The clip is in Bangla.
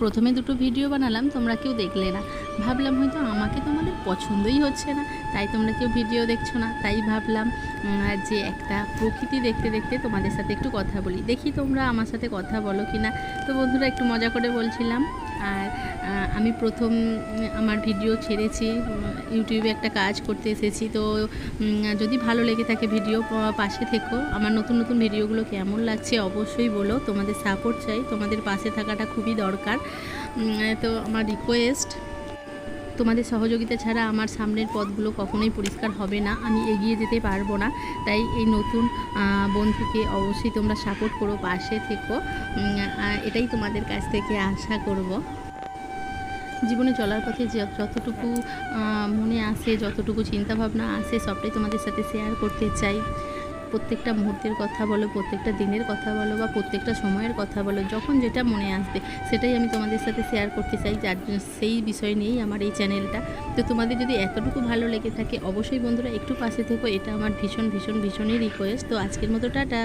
প্রথমে দুটো ভিডিও বানালাম, তোমরা কেউ দেখলে না। ভাবলাম হয়তো আমাকে তোমাদের পছন্দই হচ্ছে না, তাই তোমরা কেউ ভিডিও দেখছ না। তাই ভাবলাম যে একটা প্রকৃতি দেখতে দেখতে তোমাদের সাথে একটু কথা বলি। দেখি তোমরা আমার সাথে কথা বলো কি না তো বন্ধুরা, একটু মজা করে বলছিলাম আর আমি প্রথম আমার ভিডিও ছেড়েছি ইউটিউবে একটা কাজ করতে এসেছি। তো যদি ভালো লেগে থাকে ভিডিও পাশে থেকো। আমার নতুন নতুন ভিডিওগুলো কেমন লাগছে অবশ্যই বলো। তোমাদের সাপোর্ট চাই। তোমাদের পাশে থাকাটা খুবই দরকার। তো, আমার রিকোয়েস্ট তোমাদের সহযোগিতা ছাড়া আমার সামনের পথগুলো কখনোই পরিষ্কার হবে না। আমি এগিয়ে যেতে পারব না। তাই এই নতুন বন্ধুকে অবশ্যই তোমরা সাপোর্ট করো, পাশে থেকো। এটাই তোমাদের কাছ থেকে আশা করব। জীবনে চলার পথে যতটুকু মনে আসে, যতটুকু চিন্তাভাবনা আসে, সবটাই তোমাদের সাথে শেয়ার করতে চাই। প্রত্যেকটা মুহূর্তের কথা বলো, প্রত্যেকটা দিনের কথা বলো বা প্রত্যেকটা সময়ের কথা বলো, যখন যেটা মনে আসবে সেটাই আমি তোমাদের সাথে শেয়ার করতে চাই। যার সেই বিষয় নিয়েই আমার এই চ্যানেলটা তো তোমাদের যদি এতটুকু ভালো লেগে থাকে, অবশ্যই বন্ধুরা একটু পাশে থেকো। এটা আমার ভীষণ ভীষণ, ভীষণই রিকোয়েস্ট তো আজকের মতো টাটা।